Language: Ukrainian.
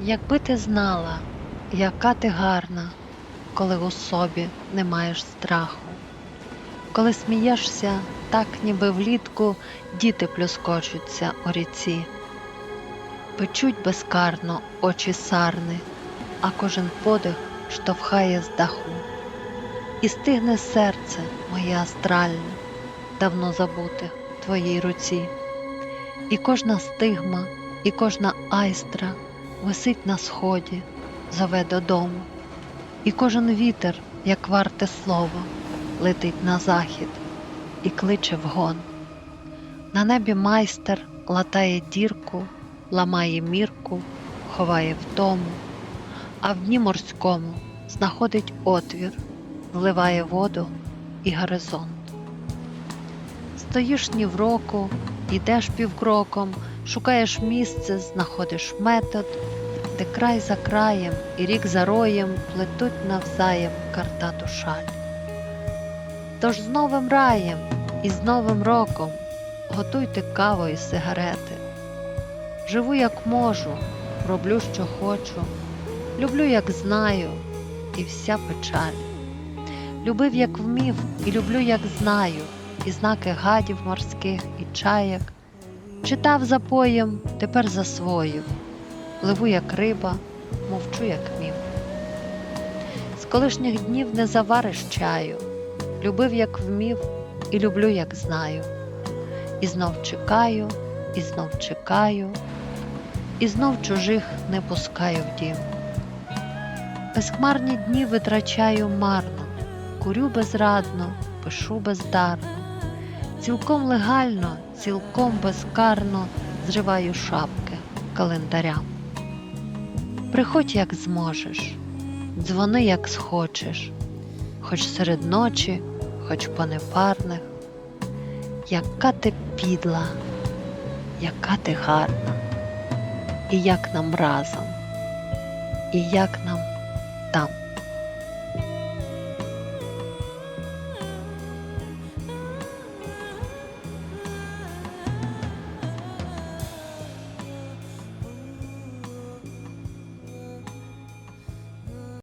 Якби ти знала, яка ти гарна, коли у собі не маєш страху, коли смієшся, так ніби влітку діти плюскочуться у ріці, печуть безкарно очі сарни, а кожен подих штовхає з даху, і стигне серце моє астральне, давно забуте в твоїй руці, і кожна стигма, і кожна айстра висить на сході, зове додому, і кожен вітер, як варте слово, летить на захід і кличе вгон. На небі майстер латає дірку, ламає мірку, ховає втому, а в дні морському знаходить отвір, вливає воду і горизонт. Стоїш ні в року, йдеш півкроком, шукаєш місце, знаходиш метод, де край за краєм і рік за роєм плетуть навзаєм картату шаль. Тож з новим раєм і з новим роком готуйте каву і сигарети. Живу як можу, роблю, що хочу, люблю, як знаю, і вся печаль. Любив, як вмів, і люблю, як знаю, і знаки гадів морських, і чаєк. Читав за поєм, тепер засвоїв, пливу, як риба, мовчу, як мів. З колишніх днів не завариш чаю, любив, як вмів, і люблю, як знаю. І знов чекаю, і знов чекаю, і знов чужих не пускаю в дім. Безхмарні дні витрачаю марно, курю безрадно, пишу бездарно, цілком легально, цілком безкарно зриваю шапки календарям. Приходь, як зможеш, дзвони, як схочеш, хоч серед ночі, хоч по непарних. Яка ти підла, яка ти гарна, і як нам разом, і як нам там.